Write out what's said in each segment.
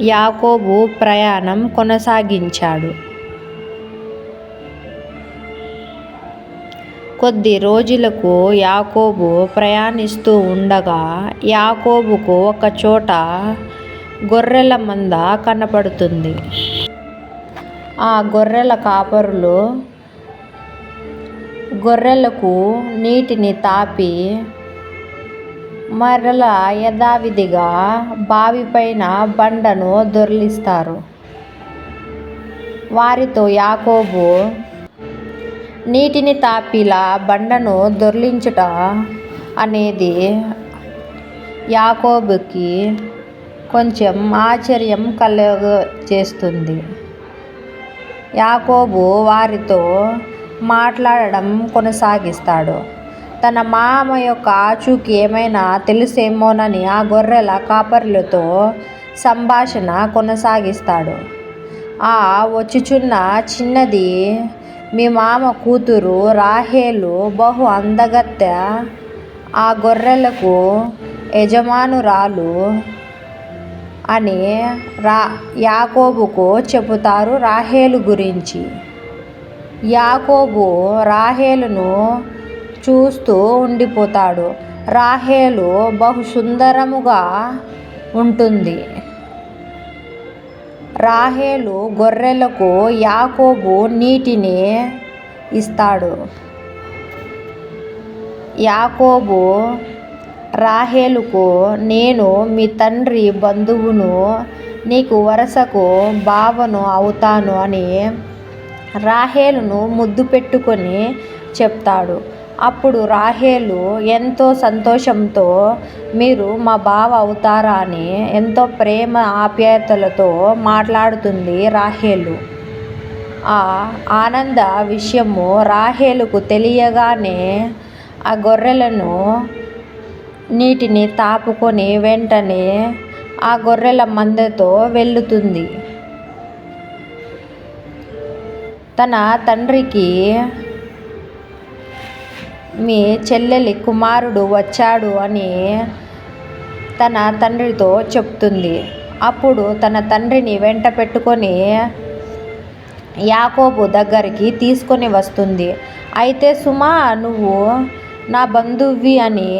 యాకోబు ప్రయాణం కొనసాగించాడు. కొద్ది రోజులకు యాకోబు ప్రయాణిస్తూ ఉండగా యాకోబుకు ఒక చోట గొర్రెల మంద కనపడుతుంది. ఆ గొర్రెల కాపరులు గొర్రెలకు నీటిని తాపి మరల యథావిధిగా బావిపైన బండను దొర్లిస్తారు. వారితో యాకోబు నీటిని తాపిలా బండను దొర్లించుట అనేది యాకోబుకి కొంచెం ఆశ్చర్యం కలుగ చేస్తుంది యాకోబు వారితో మాట్లాడడం కొనసాగిస్తాడు. తన మామ యొక్క ఆచూకీ ఏమైనా తెలుసేమోనని ఆ గొర్రెల కాపర్లతో సంభాషణ కొనసాగిస్తాడు. ఆ వచ్చుచున్న చిన్నది మీ మామ కూతురు రాహేలు బహు అందగత్త. ఆ గొర్రెలకు యజమానురాలు అని రా యాకోబుకు చెబుతారు రాహేలు గురించి. యాకోబు రాహేలును చూస్తూ ఉండిపోతాడు. రాహేలు బహు సుందరముగా ఉంటుంది. రాహేలు గొర్రెలకు యాకోబు నీటిని ఇస్తాడు. యాకోబు రాహేలుకు నేను మీ తండ్రి బంధువును నీకు వరసకు బావను అవుతాను అని రాహేలును ముద్దు పెట్టుకొని చెప్తాడు. అప్పుడు రాహేలు ఎంతో సంతోషంతో మీరు మా బావ అవుతారా అని ఎంతో ప్రేమ ఆప్యాయతలతో మాట్లాడుతుంది రాహేలు. ఆ ఆనంద విషయము రాహేలుకు తెలియగానే ఆ గొర్రెలను నీటిని తాపుకొని వెంటనే ఆ గొర్రెల మందతో వెళ్ళుతుంది. తన తండ్రికి మీ చెల్లెలి కుమారుడు వచ్చాడు అని తన తండ్రితో చెప్తుంది. అప్పుడు తన తండ్రిని వెంట పెట్టుకొని యాకోబు దగ్గరికి తీసుకొని వస్తుంది. అయితే సుమా నువ్వు నా బంధువి అని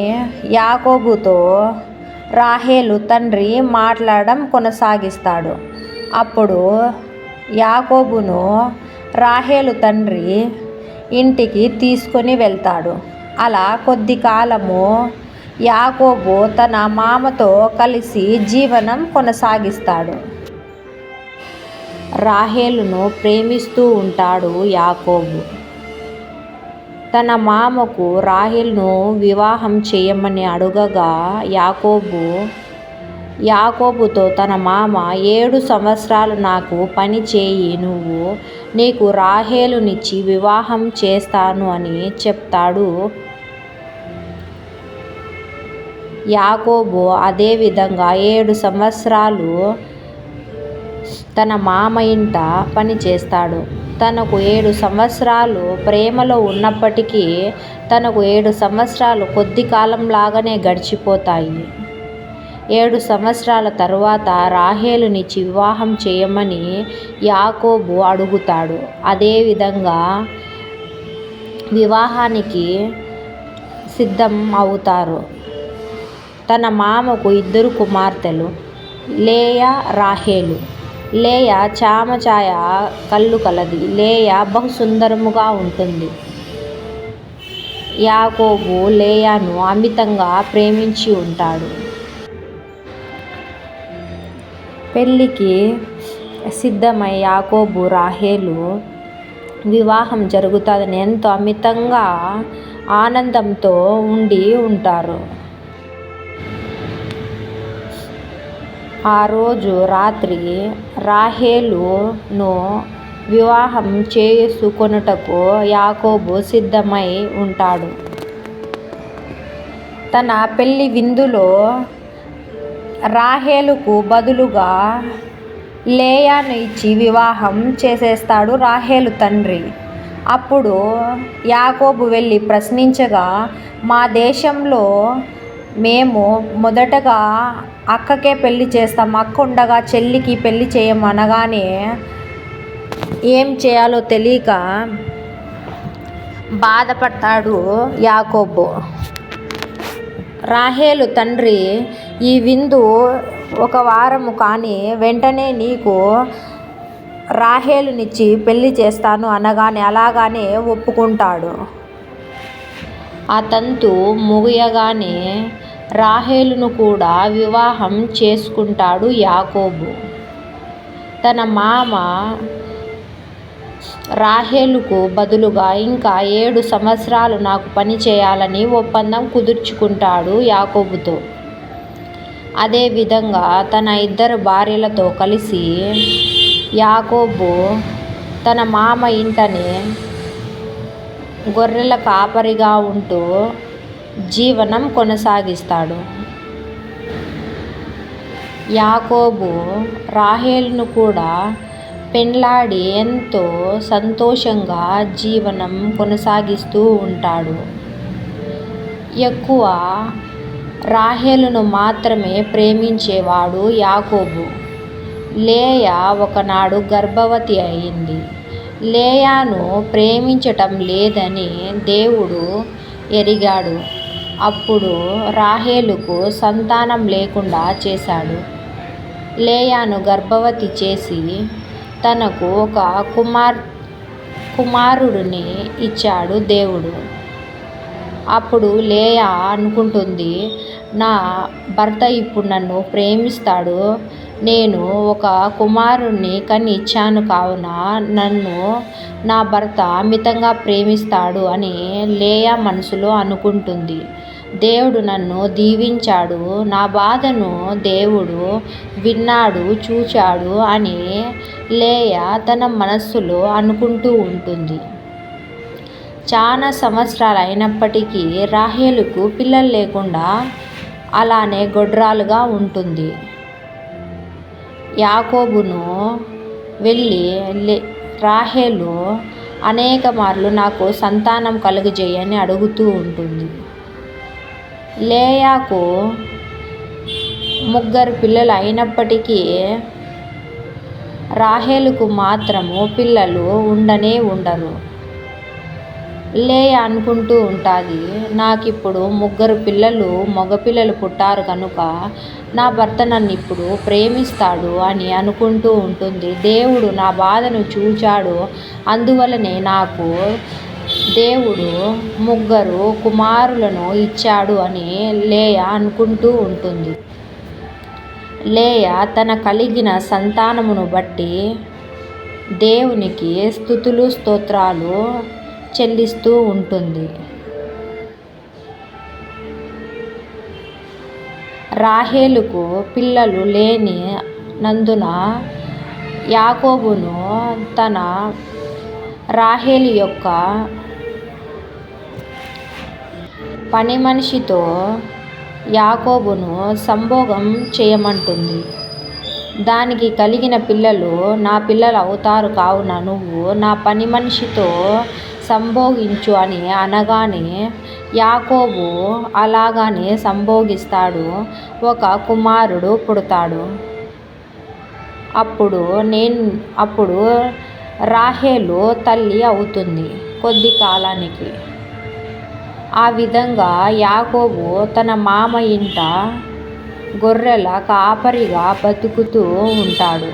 యాకోబుతో రాహేలు తండ్రి మాట్లాడడం కొనసాగిస్తాడు. అప్పుడు యాకోబును రాహేలు తండ్రి ఇంటికి తీసుకొని వెళ్తాడు. అలా కొద్ది కాలము యాకోబు తన మామతో కలిసి జీవనం కొనసాగిస్తాడు. రాహేలును ప్రేమిస్తూ ఉంటాడు యాకోబు. తన మామకు రాహేల్ను వివాహం చేయమని అడుగగా యాకోబు యాకోబుతో తన మామ ఏడు సంవత్సరాలు నాకు పని చేయి నువ్వు నీకు రాహేలునిచ్చి వివాహం చేస్తాను అని చెప్తాడు. యాకోబు అదే విధంగా ఏడు సంవత్సరాలు తన మామ ఇంట పని చేస్తాడు. తనకు ఏడు సంవత్సరాలు ప్రేమలో ఉన్నప్పటికీ తనకు ఏడు సంవత్సరాలు కొద్ది కాలం లాగానే గడిచిపోతాయి. ఏడు సంవత్సరాల తరువాత రాహేలునిచ్చి వివాహం చేయమని యాకోబు అడుగుతాడు. అదేవిధంగా వివాహానికి సిద్ధం అవుతారు. తన మామకు ఇద్దరు కుమార్తెలు లేయా రాహేలు. లేయ చామచాయ కళ్ళు కలది. లేయ బహు సుందరముగా ఉంటుంది. యాకోబు లేయాను అమితంగా ప్రేమించి ఉంటాడు. పెళ్ళికి సిద్ధమై యాకోబు రాహేలు వివాహం జరుగుతుందని ఎంతో అమితంగా ఆనందంతో ఉండి ఉంటారు. ఆ రోజు రాత్రి రాహేలును వివాహం చేసుకొనుటకు యాకోబు సిద్ధమై ఉంటాడు. తన పెళ్ళి విందులో రాహేలుకు బదులుగా లేయాను ఇచ్చి వివాహం చేసేస్తాడు రాహేలు తండ్రి. అప్పుడు యాకోబు వెళ్ళి ప్రశ్నించగా మా దేశంలో మేము మొదటగా అక్కకే పెళ్ళి చేస్తాం అక్క ఉండగా చెల్లికి పెళ్ళి చేయమనగానే ఏం చేయాలో తెలియక బాధపడతాడు యాకోబు. రాహేలు తండ్రి ఈ విందు ఒక వారము కానీ వెంటనే నీకు రాహేలునిచ్చి పెళ్ళి చేస్తాను అనగానే అలాగానే ఒప్పుకుంటాడు. ఆ తంతు ముగియగానే రాహేలును కూడా వివాహం చేసుకుంటాడు యాకోబు. తన మామ రాహేలుకు బదులుగా ఇంకా ఏడు సంవత్సరాలు నాకు పని చేయాలని ఒప్పందం కుదుర్చుకుంటాడు యాకోబుతో. అదేవిధంగా తన ఇద్దరు భార్యలతో కలిసి యాకోబు తన మామ ఇంటనే గొర్రెల కాపరిగా ఉంటూ జీవనం కొనసాగిస్తాడు. యాకోబు రాహేల్ను కూడా పెండ్లాడి ఎంతో సంతోషంగా జీవనం కొనసాగిస్తూ ఉంటాడు. ఎక్కువ రాహేలును మాత్రమే ప్రేమించేవాడు యాకోబు. లేయ ఒకనాడు గర్భవతి అయింది. లేయాను ప్రేమించటం లేదని దేవుడు ఎరిగాడు. అప్పుడు రాహేలుకు సంతానం లేకుండా చేశాడు. లేయాను గర్భవతి చేసి తనకు ఒక కుమార్ కుమారుడిని ఇచ్చాడు దేవుడు. అప్పుడు లేయా అనుకుంటుంది నా భర్త ఇప్పుడు నన్ను ప్రేమిస్తాడు. నేను ఒక కుమారుణ్ణి కని ఇచ్చాను కావున నన్ను నా భర్త అమితంగా ప్రేమిస్తాడు అని లేయా మనసులో అనుకుంటుంది. దేవుడు నన్ను దీవించాడు. నా బాధను దేవుడు విన్నాడు చూచాడు అని లేయ తన మనస్సులో అనుకుంటూ ఉంటుంది. చాలా సంవత్సరాలు అయినప్పటికీ రాహేలుకు పిల్లలు లేకుండా అలానే గొడ్రాలుగా ఉంటుంది. యాకోబును వెళ్ళి లే రాహేలు అనేక మార్లు నాకు సంతానం కలుగజేయని అడుగుతూ ఉంటుంది. లేయాకు ముగ్గురు పిల్లలు అయినప్పటికీ రాహేలుకు మాత్రము పిల్లలు ఉండనే ఉండరు. లేయ అనుకుంటూ ఉంటుంది. నాకు ఇప్పుడు ముగ్గురు పిల్లలు మగపిల్లలు పుట్టారు కనుక నా భర్త నన్ను ఇప్పుడు ప్రేమిస్తాడు అని అనుకుంటూ ఉంటుంది. దేవుడు నా బాధను చూచాడు. అందువలనే నాకు దేవుడు ముగ్గురు కుమారులను ఇచ్చాడు అని లేయ అనుకుంటూ ఉంటుంది. లేయ తన కలిగిన సంతానమును బట్టి దేవునికి స్థుతులు స్తోత్రాలు చెల్లిస్తూ ఉంటుంది. రాహేలుకు పిల్లలు లేని నందున యాకోబును తన రాహేలు యొక్క పని మనిషితో యాకోబును సంభోగం చేయమంటుంది. దానికి కలిగిన పిల్లలు నా పిల్లలు అవుతారు కావున నువ్వు నా పని మనిషితో సంభోగించు అని అనగానే యాకోబు అలాగానే సంభోగిస్తాడు ఒక కుమారుడు పుడతాడు. అప్పుడు నేను అప్పుడు రాహేలు తల్లి అవుతుంది కొద్ది కాలానికి. ఆ విధంగా యాకోబు తన మామ ఇంట గొర్రెల కాపరిగా బతుకుతూ ఉంటాడు.